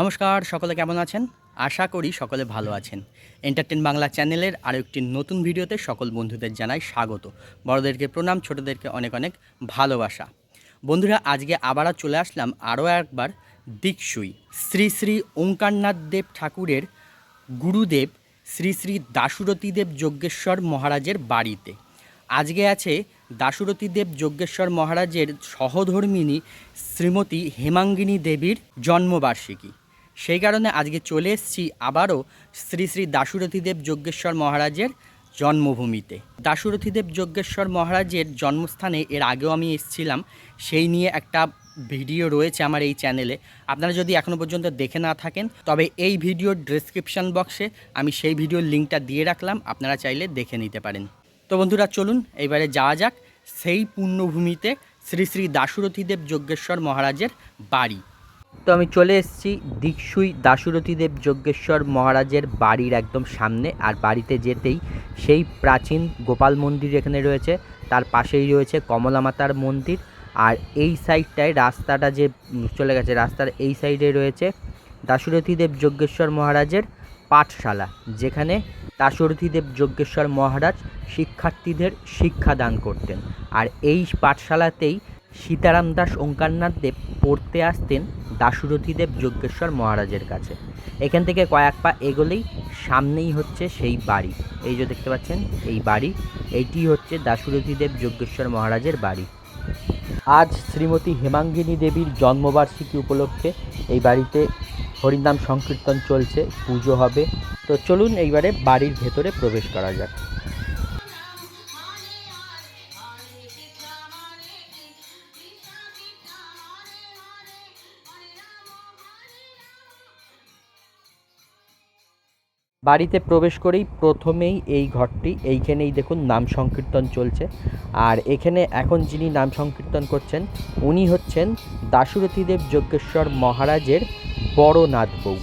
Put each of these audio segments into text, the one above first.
নমস্কার, সকলে কেমন আছেন? আশা করি সকলে ভালো আছেন। এন্টারটেন বাংলা চ্যানেলের আরও একটি নতুন ভিডিওতে সকল বন্ধুদের জানাই স্বাগত। বড়দেরকে প্রণাম, ছোটদেরকে অনেক অনেক ভালোবাসা। বন্ধুরা, আজকে আবারও চলে আসলাম আরও একবার দিকসুই শ্রী শ্রী ওঙ্কারনাথ দেব ঠাকুরের গুরুদেব শ্রী শ্রী দাশুরথীদেব যজ্ঞেশ্বর মহারাজের বাড়িতে। আজকে আছে দাশুরথীদেব যজ্ঞেশ্বর মহারাজের সহধর্মিনী শ্রীমতী হেমাঙ্গিনী দেবীর জন্মবার্ষিকী। সেই কারণে আজকে চলে এসেছি আবারও শ্রী শ্রী দাশুরথীদেব যজ্ঞেশ্বর মহারাজের জন্মভূমিতে। দাশুরথীদেব যজ্ঞেশ্বর মহারাজের জন্মস্থানে এর আগেও আমি এসেছিলাম, সেই নিয়ে একটা ভিডিও রয়েছে আমার এই চ্যানেলে। আপনারা যদি এখনও পর্যন্ত দেখে না থাকেন, তবে এই ভিডিওর ডেসক্রিপশন বক্সে আমি সেই ভিডিওর লিঙ্কটা দিয়ে রাখলাম, আপনারা চাইলে দেখে নিতে পারেন। তো বন্ধুরা, চলুন, এবারে যাওয়া যাক সেই পুণ্যভূমিতে শ্রী শ্রী দাশুরথীদেব যজ্ঞেশ্বর মহারাজের বাড়ি। তো আমি চলে এসেছি দিকসুই দাশুরথীদেব যজ্ঞেশ্বর মহারাজের বাড়ির একদম সামনে, আর বাড়িতে যেতেই সেই প্রাচীন গোপাল মন্দির এখানে রয়েছে, তার পাশেই রয়েছে কমলা মাতার মন্দির, আর এই সাইডটায় রাস্তাটা যে চলে গেছে, রাস্তার এই সাইডে রয়েছে দাশুরথীদেব যজ্ঞেশ্বর মহারাজের পাঠশালা, যেখানে দাশরথীদেব যজ্ঞেশ্বর মহারাজ শিক্ষার্থীদের শিক্ষাদান করতেন। আর এই পাঠশালাতেই সীতারাম দাস ওঙ্কারনাথ দেব পড়তে আসতেন দাশুরথীদেব যজ্ঞেশ্বর মহারাজের কাছে। এখান থেকে কয়েক পা এগোলেই সামনেই হচ্ছে সেই বাড়ি। এই যে দেখতে পাচ্ছেন, এই বাড়ি এইটি হচ্ছে দাশুরথীদেব যজ্ঞেশ্বর মহারাজের বাড়ি। আজ শ্রীমতী হেমাঙ্গিনী দেবীর জন্মবার্ষিকী উপলক্ষে এই বাড়িতে হরিনাম সংকীর্তন চলছে, পুজো হবে। তো চলুন এইবারে বাড়ির ভেতরে প্রবেশ করা যাক। বাড়িতে প্রবেশ করেই প্রথমেই এই ঘরটি, এইখানেই দেখুন নাম সংকীর্তন চলছে। আর এখানে এখন যিনি নাম সংকীর্তন করছেন, উনি হচ্ছেন দাশুরথীদেব যজ্ঞেশ্বর মহারাজের বড় নাথ বউ।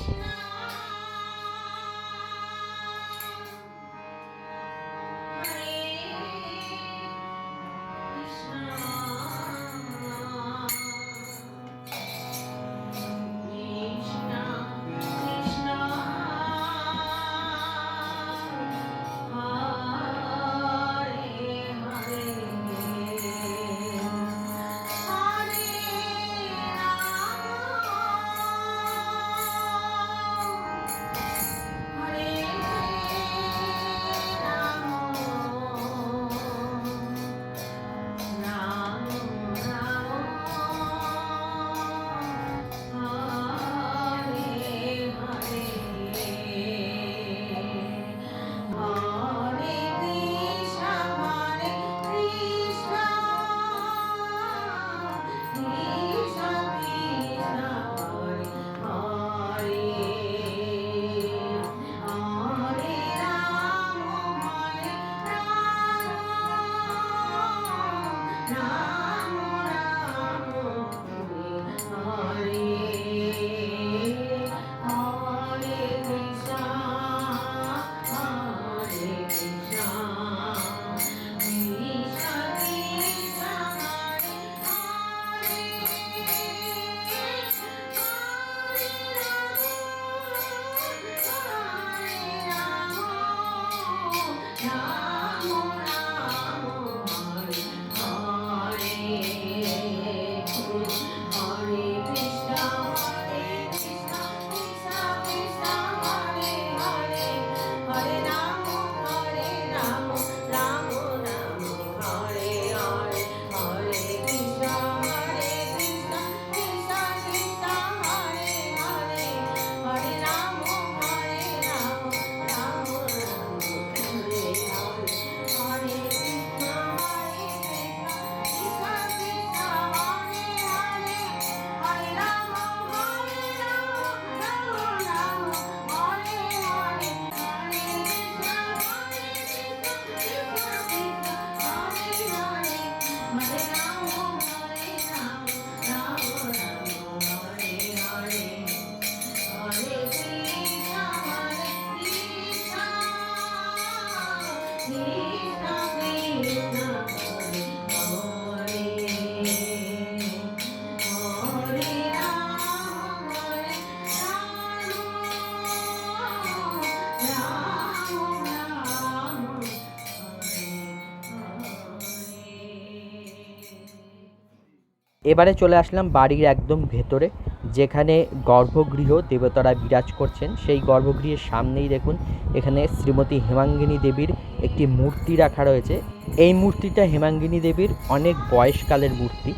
এবারে চলে আসলাম বাড়ির একদম ভেতরে, যেখানে গর্ভগৃহ দেবতারা বিরাজ করছেন। সেই গর্ভগৃহের সামনেই দেখুন, এখানে শ্রীমতী হেমাঙ্গিনী দেবীর একটি মূর্তি রাখা রয়েছে। এই মূর্তিটা হেমাঙ্গিনী দেবীর অনেক বয়সকালের মূর্তি,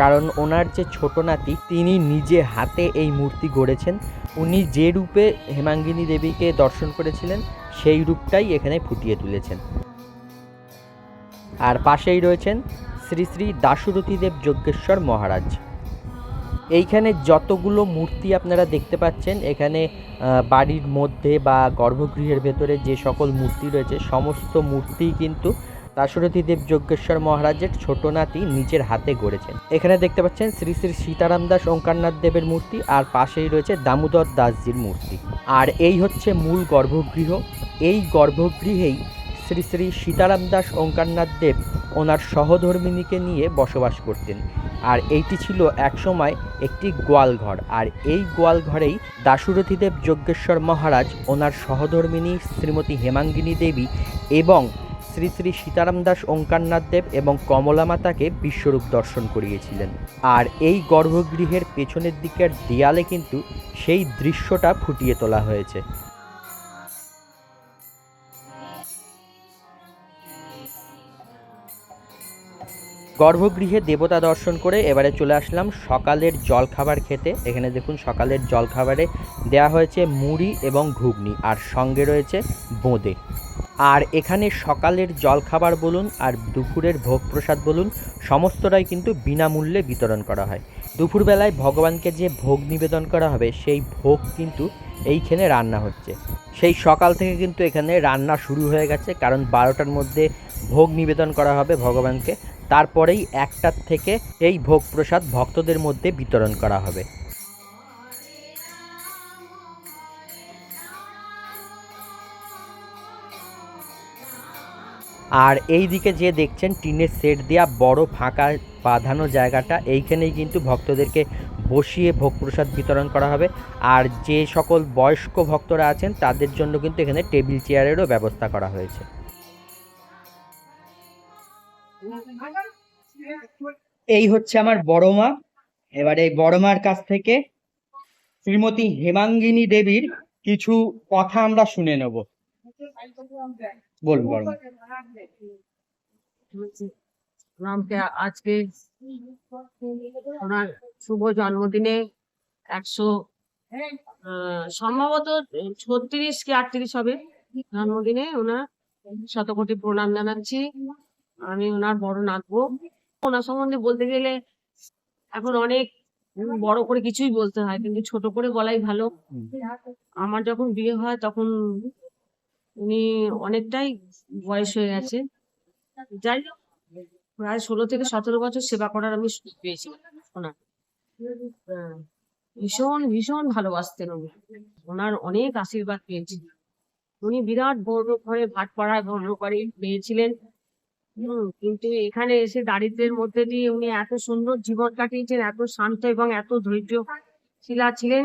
কারণ ওনার যে ছোট নাতি, তিনি নিজে হাতে এই মূর্তি গড়েছেন। উনি যে রূপে হেমাঙ্গিনী দেবীকে দর্শন করেছিলেন, সেই রূপটাই এখানে ফুটিয়ে তুলেছেন। আর পাশেই রয়েছেন শ্রী শ্রী দাশুরথীদেব যজ্ঞেশ্বর মহারাজ। এইখানে যতগুলো মূর্তি আপনারা দেখতে পাচ্ছেন, এখানে বাড়ির মধ্যে বা গর্ভগৃহের ভেতরে যে সকল মূর্তি রয়েছে, সমস্ত মূর্তি কিন্তু দাশরথীদেব যজ্ঞেশ্বর মহারাজের ছোট নাতি নিজের হাতে গড়েছেন। এখানে দেখতে পাচ্ছেন শ্রী শ্রী সীতারাম দাস ওঙ্কারনাথ দেবের মূর্তি, আর পাশেই রয়েছে দামোদর দাসজির মূর্তি। আর এই হচ্ছে মূল গর্ভগৃহ। এই গর্ভগৃহেই শ্রী শ্রী সীতারাম দাস ওঙ্কারনাথ দেব ওনার সহধর্মিনীকে নিয়ে বসবাস করতেন। আর এইটি ছিল একসময় একটি গোয়ালঘর। আর এই গোয়ালঘরেই দাশুরথীদেব যজ্ঞেশ্বর মহারাজ, ওনার সহধর্মিনী শ্রীমতী হেমাঙ্গিনী দেবী এবং শ্রী শ্রী সীতারাম দাস ওঙ্কারনাথ দেব এবং কমলা মাতাকে বিশ্বরূপ দর্শন করিয়েছিলেন। আর এই গর্ভগৃহের পেছনের দিকের দেয়ালে কিন্তু সেই দৃশ্যটা ফুটিয়ে তোলা হয়েছে। গর্ভগৃহে দেবতা দর্শন করে এবারে চলে আসলাম সকালের জলখাবার খেতে। এখানে দেখুন সকালের জলখাবারে দেয়া হয়েছে মুড়ি এবং ঘুগনি আর সঙ্গে রয়েছে বোঁদে। আর এখানে সকালের জলখাবার বলুন আর দুপুরের ভোগ প্রসাদ বলুন, সমস্তটাই কিন্তু বিনামূল্যে বিতরণ করা হয়। দুপুরবেলায় ভগবানকে যে ভোগ নিবেদন করা হবে, সেই ভোগ কিন্তু এইখানে রান্না হচ্ছে। সেই সকাল থেকে কিন্তু এখানে রান্না শুরু হয়ে গেছে, কারণ বারোটার মধ্যে ভোগ নিবেদন করা হবে ভগবানকে। তারপরেই একটার থেকে এই ভোগ প্রসাদ ভক্তদের মধ্যে বিতরণ করা হবে। আর এই দিকে যে দেখছেন টিনের সেট দেওয়া বড় ফাঁকা বাঁধানো জায়গাটা, এইখানেই কিন্তু ভক্তদেরকে বসিয়ে ভোগ প্রসাদ বিতরণ করা হবে। আর যে সকল বয়স্ক ভক্তরা আছেন, তাদের জন্য কিন্তু এখানে টেবিল চেয়ারেরও ব্যবস্থা করা হয়েছে। এই হচ্ছে আমার বড় মা। এবারে বড় মার কাছ থেকে শ্রীমতী হেমাঙ্গিনী দেবীর কিছু কথা আমরা শুনে নেব। বলুন বড়। রামকে আজকে ওনার শুভ জন্মদিনে একশো সম্ভবত ছত্রিশ কি আটত্রিশ হবে জন্মদিনে ওনার শতকোটি প্রণাম জানাচ্ছি। আমি ওনার বড় নাচবো ওনার সম্বন্ধে বলতে গেলে এখন অনেক বড় করে কিছুই বলতে হয় কিন্তু ছোট করে বলাই ভালো। আমার যখন বিয়ে হয় তখন উনি অনেকটাই বয়স হয়ে গেছে। যাই হোক প্রায় ষোলো থেকে সতেরো বছর সেবা করার আমি সুযোগ পেয়েছি ওনার। হ্যাঁ, ভীষণ ভীষণ ভালোবাসতেন উনি। ওনার অনেক আশীর্বাদ পেয়েছি। উনি বিরাট বড় ঘরে ভাট পাড়ায় বড় করে পেয়েছিলেন হম, কিন্তু এখানে এসে দারিদ্রের মধ্যে দিয়ে উনি এত সুন্দর জীবন কাটিয়েছেন, এত শান্ত এবং এত ধৈর্য শিলা ছিলেন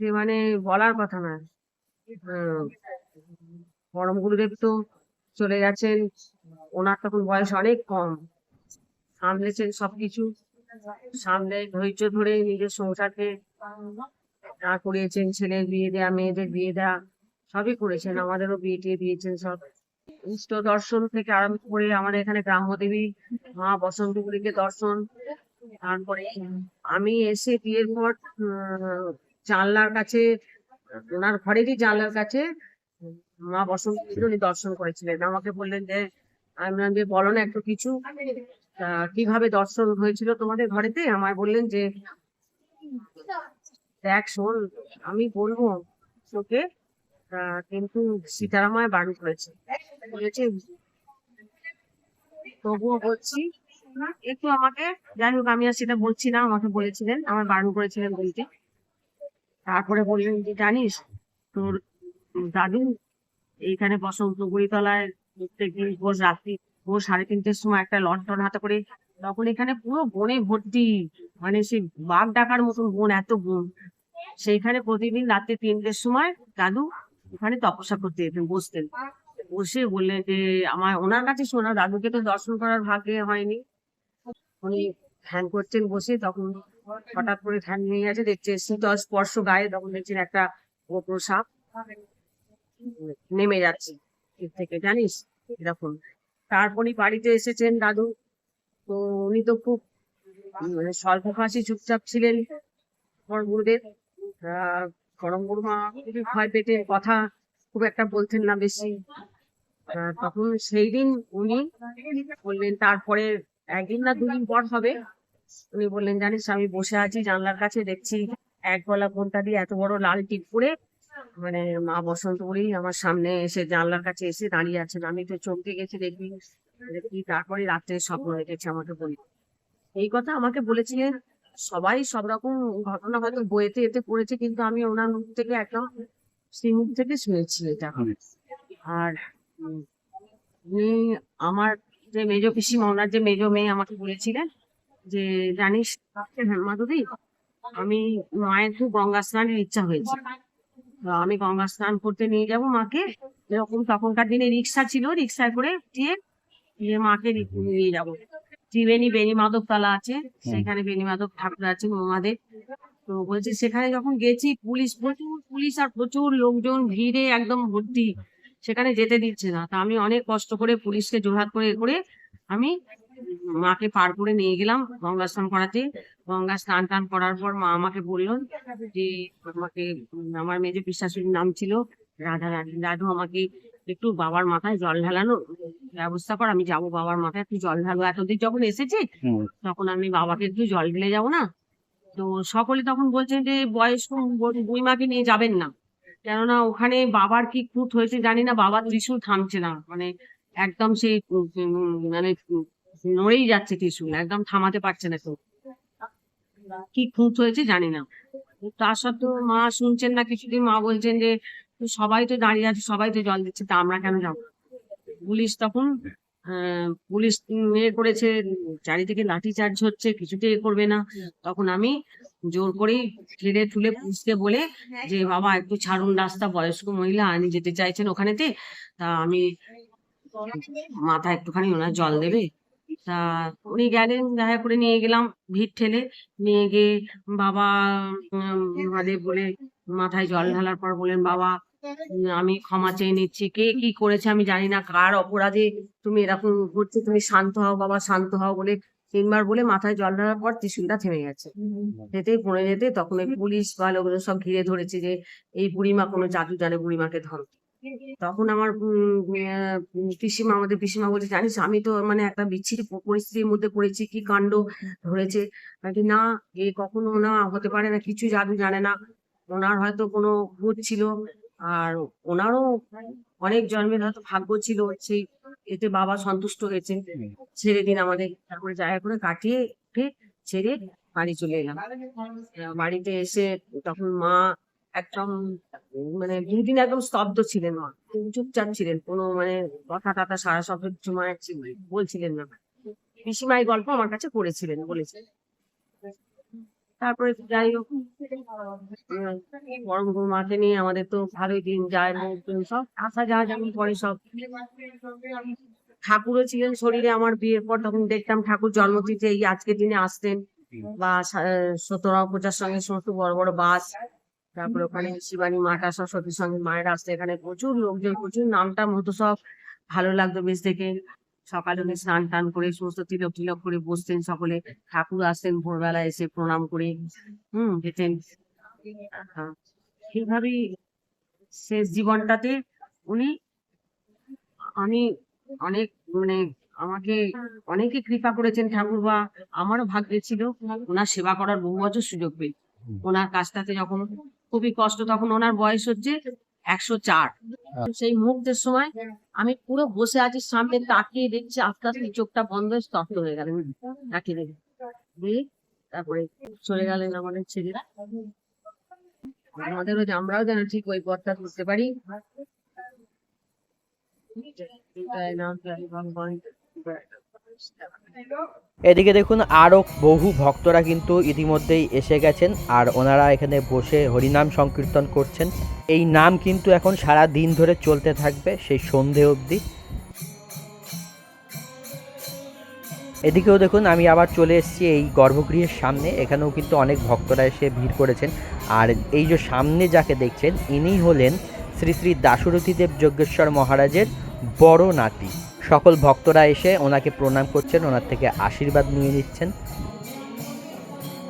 যে মানে বলার কথা না। পরম গুরুদেব তো চলে গেছেন, ওনার তখন বয়স অনেক কম, সামলেছেন সবকিছু, সামলে ধৈর্য ধরে নিজের সংসারকে করিয়েছেন, ছেলের বিয়ে দেয়া, মেয়েদের বিয়ে দেয়া, সবই করেছেন, আমাদেরও বিয়ে টিয়ে দিয়েছেন সব। ইষ্ট দর্শন থেকে আরম্ভ করে আমাদের এখানে গ্রাম্য দেবী মা বসন্তগুলিকে দর্শন, তারপরে আমি এসে বিয়ের পর জানলার কাছে, ওনার ঘরেরই জানলার কাছে, মা বসন্ত উনি দর্শন করেছিলেন। আমাকে বললেন যে, আমি বলো না একটু কিছু। কীভাবে দর্শন হয়েছিল তোমাদের ঘরেতে? আমায় বললেন যে, দেখ শোন, আমি বলব তোকে কিন্তু সীতারামায় বারণ করেছে। বলেছে, তবুও বলছি, একটু আমাকে যাই হোক আমি আর সেটা বলছি না, আমাকে বলেছিলেন, আমার বারণ করেছিলেন বলতে। তারপরে বললেন যে, জানিস, তোর দাদু এইখানে বসন্ত গুড়িতলায় প্রত্যেকদিন ভোর রাত্রি, ভোর সাড়ে তিনটের সময় একটা লন্ঠন হাতে করে তখন এখানে পুরো বনে ভর্তি মানে সেই বাঘ ডাকার মতন বন, এত বন। সেইখানে প্রতিদিন রাত্রি তিনটের সময় দাদু ওখানে তপস্যা করতে যেতেন বসতেন। বসে বললেন যে, আমার, ওনার কাছে শোনা দাদুকে তো দর্শন করার ভাগ্যে হয়নি। উনি ধ্যান করছেন বসে, তখন হঠাৎ করে ধ্যান নিয়ে গেছে দেখছে শীতল স্পর্শ গায়ে, তখন দেখছেন একটা গোপর সাপ নেমে যাচ্ছে এর থেকে, জানিস? এরকম। তারপরই বাড়িতে এসেছেন দাদু। তো উনি তো খুব মানে স্বল্প ফাঁসি চুপচাপ ছিলেন। গুরুদেব। আহ, গরম খুবই ভয় পেতেন কথা খুব একটা বলতেন না বেশি। তখন সেই দিন উনি বললেন তারপরে একদিন না দুদিন পর হবে। উনি বললেন জানিস আমি বসে আছি জানলার কাছে দেখছি এক গলা ঘণ্টা দিয়ে এত বড় লাল টিপ পরে মানে মা বসন্ত বলেই আমার সামনে এসে জানলার কাছে এসে দাঁড়িয়ে আছেন। আমি তো চমকে গেছি দেখবি দেখি তারপরে রাত্রে স্বপ্ন দেখেছি আমাকে বলি। এই কথা আমাকে বলেছিলেন সবাই সব রকম ঘটনা হয়তো বইয়েতে এতে পড়েছে কিন্তু আমি ওনার মুখ থেকে একদম সেই মুখ থেকে শুনেছি এটা। আর উনি আমার যে মেজ পিসিমা ওনার যে মেজ মেয়ে আমাকে বলেছিলেন যে জানিস হ্যাঁ, মাধবী আমি মায়ের খুব গঙ্গা স্নানের ইচ্ছা হয়েছে। আমি গঙ্গা স্নান করতে নিয়ে যাব মাকে। এরকম তখনকার দিনে রিক্সা ছিল রিক্সায় করে দিয়ে মাকে নিয়ে যাব। ত্রিবেণী বেণী মাধব তলা আছে সেখানে বেণী মাধব ঠাকুর আছে মোমাদের তো বলছি সেখানে যখন গেছি পুলিশ প্রচুর পুলিশ আর প্রচুর লোকজন ভিড়ে একদম ভর্তি। সেখানে যেতে দিচ্ছে না। তা আমি অনেক কষ্ট করে পুলিশকে জোরহাত করে করে আমি মাকে পার করে নিয়ে গেলাম গঙ্গা স্নান করাতে। গঙ্গা স্নান টান করার পর মা আমাকে বলল যে আমাকে আমার মেজে বিশ্বাসীর নাম ছিল রাধা রানী। দাদু আমাকে একটু বাবার মাথায় জল ঢালানোর ব্যবস্থা কর আমি যাব বাবার মাথায় একটু জল ঢালবো এতদিন যখন এসেছি তখন আমি বাবাকে একটু জল ঢেলে যাব না? তো সকলে তখন বলছেন যে বয়স্ক ব- বুড়িমাকে নিয়ে যাবেন না। কেননা ওখানে বাবার কি খুঁত হয়েছে জানি না বাবার ত্রিশূল থামছে না। মানে একদম উম, মানে নড়েই যাচ্ছে ত্রিশূল একদম থামাতে পারছে না কেউ। কি খুঁত হয়েছে জানি না। তার সত্ত্বেও মা শুনছেন না কিছুদিন মা বলছেন যে তো সবাই তো দাঁড়িয়ে আছে সবাই তো জল দিচ্ছে তা আমরা কেন যাব? পুলিশ তখন আহ, পুলিশ এ করেছে চারিদিকে লাঠি চার্জ হচ্ছে কিছুতে এ করবে না। তখন আমি জোর করেই ঠেলে ঠুলে পুলিশকে বলে যে বাবা একটু ছাড়ুন রাস্তা বয়স্ক মহিলা আনি যেতে চাইছেন ওখানেতে তা আমি মাথা একটুখানি ওনার জল দেবে। তা উনি গেলেন দেখা করে নিয়ে গেলাম ভিড় ঠেলে নিয়ে গিয়ে বাবা মহাদেব বলে মাথায় জল ঢালার পর বলেন বাবা আমি ক্ষমা চেয়ে নিচ্ছি। কে কি করেছে আমি জানি না। কার অপরাধে তুমি এরকম করছ তুমি শান্ত হও বাবা শান্ত হও বলে তিনবার বলে মাথায় জল ঢালার পর ত্রিশুলটা থেমে গেছে। যেতেই পড়ে যেতে তখন ওই পুলিশ বা লোকজন সব ঘিরে ধরেছে যে এই বুড়িমা কোনো জাদু জানে বুড়িমাকে ধরো। তখন আমার পিসিমা আমাদের পিসিমা বলছে জানিস আমি তো মানে একটা বিচ্ছিরি পরিস্থিতির মধ্যে পড়েছি কি কাণ্ড ধরেছে? বলি, না এ কখনো না হতে পারে না কিছু জাদু জানে না। ওনার হয়তো কোনো ভূত ছিল। আর ওনারও অনেক জন্মের হয়তো ভাগ্য ছিল সেই এতে বাবা সন্তুষ্ট হয়েছে। ছেড়ে দিন আমাদের তারপরে জায়গা করে কাটিয়ে উঠে ছেড়ে বাড়ি চলে এলাম। বাড়িতে এসে তখন মা একদম মানে দুদিন একদম স্তব্ধ ছিলেন মা। চুপচাপ ছিলেন কোনো মানে কথা টথা সারা শব্দ কিছু মানে বলছিলেন না পিসিমা এই গল্প আমার কাছে করেছিলেন বলেছিলেন। তারপরে যাই হোক বড় মাকে নিয়ে আমাদের তো ভালোই দিন যায় সব, আসা যাওয়া যেমন পরে সব। ঠাকুরও ছিলেন শরীরে আমার বিয়ের পর, তখন দেখতাম ঠাকুর জন্মতিথি, এই আজকের দিনে আসতেন। বা সতরা পূজার সঙ্গে সমস্ত বড় বড় বাস। তারপরে ওখানে শিবানী মাতা সরস্বতীর সঙ্গে মায়ের আসতে, এখানে প্রচুর লোকজন, প্রচুর নামটা হতো সব। ভালো লাগতো বেশ দেখে। সকালে উনি স্নান টান করে সমস্ত তিলক টিলক করে বসতেন সকলে। ঠাকুর আসতেন ভোরবেলা এসে প্রণাম করে হুম যেতেন সেইভাবেই শেষ জীবনটাতে উনি আমি অনেক মানে আমাকে অনেকে কৃপা করেছেন ঠাকুর বা আমারও ভাগ্যে ছিল ওনার সেবা করার বহু বছর সুযোগ পেয়ে ওনার কাজটাতে যখন খুবই কষ্ট তখন ওনার বয়স হচ্ছে একশো চার। সেই মুহূর্তের সময় আমি পুরো বসে আছি সামনে তাকিয়ে দেখছি আস্তে আস্তে চোখটা বন্ধ হয়ে স্তব্ধ হয়ে গেলেন তাকিয়ে দেখে। তারপরে চলে গেলেন আমাদের ছেলেরা আমাদেরও যে- আমরাও যেন ঠিক ওই পথটা ধরতে পারি। নাম ভগবান। এদিকে দেখুন, আরও বহু ভক্তরা কিন্তু ইতিমধ্যেই এসে গেছেন আর ওনারা এখানে বসে হরিনাম সংকীর্তন করছেন। এই নাম কিন্তু এখন সারা দিন ধরে চলতে থাকবে সেই সন্ধে অবধি। এদিকেও দেখুন, আমি আবার চলে এসেছি এই গর্ভগৃহের সামনে। এখানেও কিন্তু অনেক ভক্তরা এসে ভিড় করেছেন। আর এই যে সামনে যাকে দেখছেন, ইনি হলেন শ্রী শ্রী দাশরথীদেব যজ্ঞেশ্বর মহারাজের বড় নাতি। সকল ভক্তরা এসে ওনাকে প্রণাম করছেন, ওনার থেকে আশীর্বাদ নিয়ে নিচ্ছেন।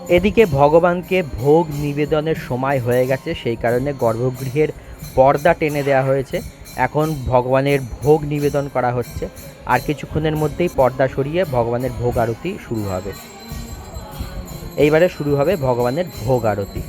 এদিকে ভগবানকে ভোগ নিবেদনের সময় হয়ে গেছে, সেই কারণে গর্ভগৃহের পর্দা টেনে দেওয়া হয়েছে। এখন ভগবানের ভোগ নিবেদন করা হচ্ছে। আর কিছুক্ষণের মধ্যেই পর্দা সরিয়ে ভগবানের ভোগ আরতি শুরু হবে। এইবারে শুরু হবে ভগবানের ভোগ আরতি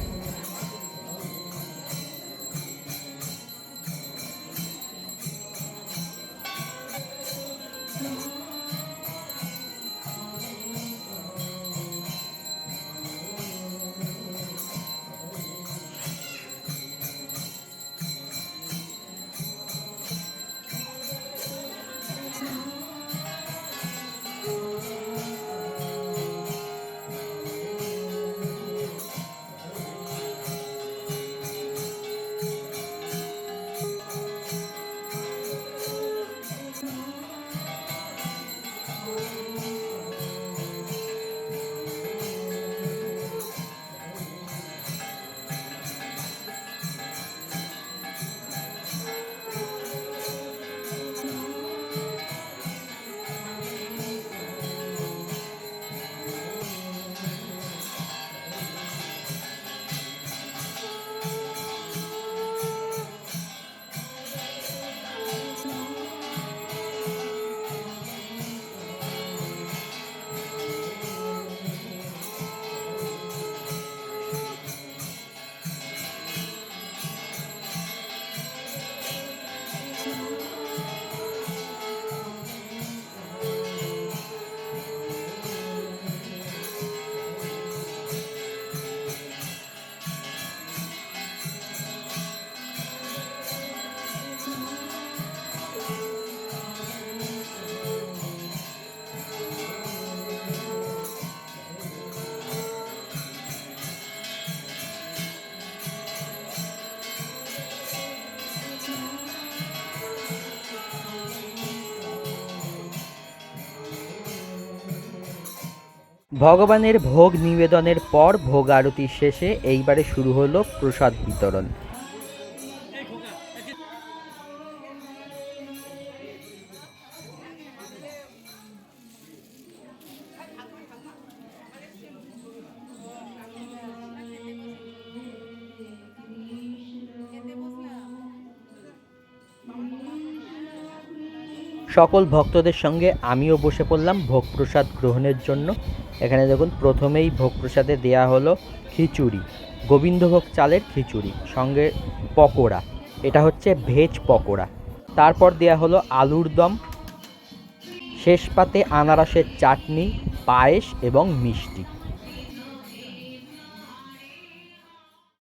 ভগবানের ভোগ নিবেদনের পর ভোগ আরতি শেষে এইবারে শুরু হলো প্রসাদ বিতরণ। সকল ভক্তদের সঙ্গে আমিও বসে পড়লাম ভোগ প্রসাদ গ্রহণের জন্য। এখানে দেখুন, প্রথমেই ভোগ প্রসাদে দেয়া হলো খিচুড়ি, গোবিন্দভোগ চালের খিচুড়ি, সঙ্গে পকোড়া। এটা হচ্ছে ভেজ পকোড়া। তারপর দেয়া হলো আলুর দম শেষ পাতে আনারসের চাটনি, পায়েস এবং মিষ্টি।